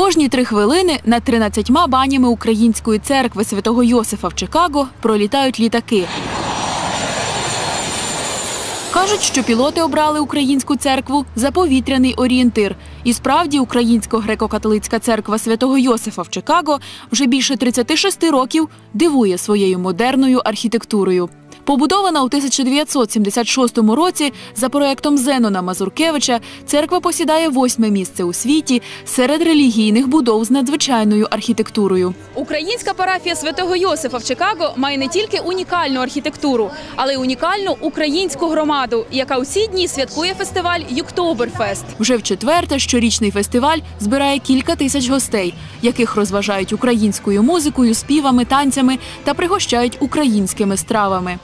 Кожні три хвилини над 13 банями Української церкви святого Йосифа в Чикаго пролітають літаки. Кажуть, що пілоти обрали українську церкву за повітряний орієнтир. І справді Українсько-греко-католицька церква святого Йосифа в Чикаго вже більше 36 років дивує своєю модерною архітектурою. Побудована у 1976 році за проектом Зенона Мазуркевича, церква посідає восьме місце у світі серед релігійних будов з надзвичайною архітектурою. Українська парафія святого Йосифа в Чикаго має не тільки унікальну архітектуру, але й унікальну українську громаду, яка у ці дні святкує фестиваль Юктоберфест. Вже в четверте щорічний фестиваль збирає кілька тисяч гостей, яких розважають українською музикою, співами, танцями та пригощають українськими стравами.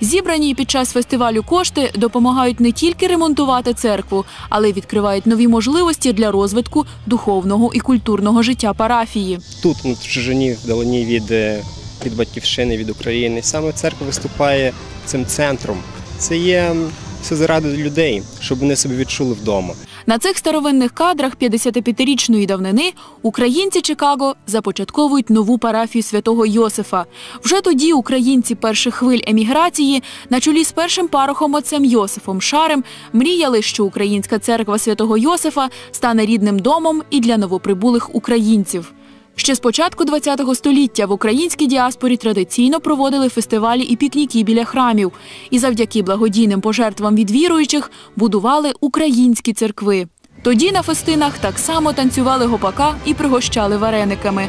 Зібрані під час фестивалю кошти допомагають не тільки ремонтувати церкву, але й відкривають нові можливості для розвитку духовного і культурного життя парафії. тут, ну, в чужині, вдалині від, е, від батьківщини, від України. Саме церква виступає цим центром. Це є все заради людей, щоб вони себе відчули вдома. На цих старовинних кадрах 55-річної давнини українці Чикаго започатковують нову парафію святого Йосифа. Вже тоді українці перших хвиль еміграції на чолі з першим парохом отцем Йосифом Шарем мріяли, що українська церква святого Йосифа стане рідним домом і для новоприбулих українців. Ще з початку ХХ століття в українській діаспорі традиційно проводили фестивалі і пікніки біля храмів, і завдяки благодійним пожертвам від віруючих будували українські церкви. Тоді на фестинах так само танцювали гопака і пригощали варениками.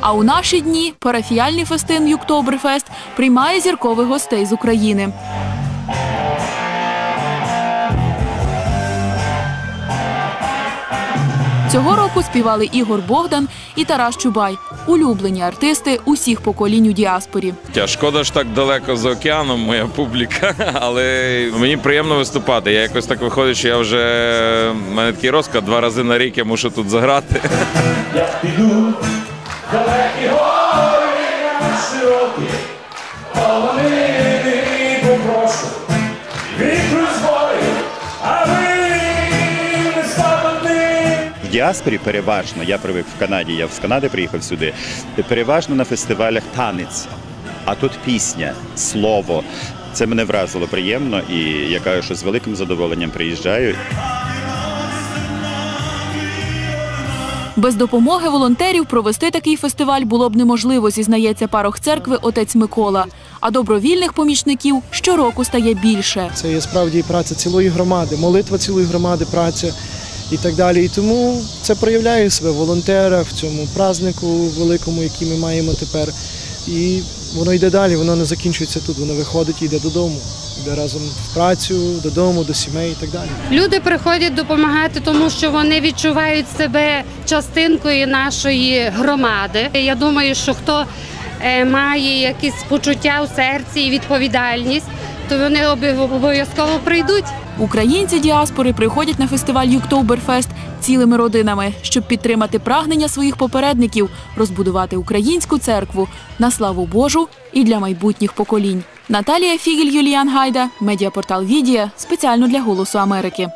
А у наші дні парафіяльний фестин Юктоберфест приймає зіркових гостей з України. Цього року співали Ігор Богдан і Тарас Чубай, улюблені артисти усіх поколінь у діаспорі. Шкода ж так далеко за океаном, моя публіка, але мені приємно виступати. Я якось так виходить, що я вже в мене такий розклад два рази на рік я мушу тут заграти. Я піду далекі гори на широкі, діаспорі переважно, я привик в Канаді, я з Канади приїхав сюди. Переважно на фестивалях танець, а тут пісня, слово. Це мене вразило приємно, і я кажу, що з великим задоволенням приїжджаю. Без допомоги волонтерів провести такий фестиваль було б неможливо, зізнається парох церкви отець Микола. А добровільних помічників щороку стає більше. Це є справді і праця цілої громади, молитва цілої громади, праця і так далі. І тому це проявляє себе в волонтерах, в цьому празднику великому, який ми маємо тепер. І воно йде далі, воно не закінчується тут, воно виходить і йде додому. Йде разом в працю, додому, до сімей і так далі. Люди приходять допомагати, тому що вони відчувають себе частинкою нашої громади. Я думаю, що хто е, має якісь почуття у серці і відповідальність, то вони обов'язково прийдуть. Українці діаспори приходять на фестиваль Юктоберфест цілими родинами, щоб підтримати прагнення своїх попередників розбудувати українську церкву на славу Божу і для майбутніх поколінь. Наталія Фігель, Юліан Гайда, медіапортал Відія спеціально для Голосу Америки.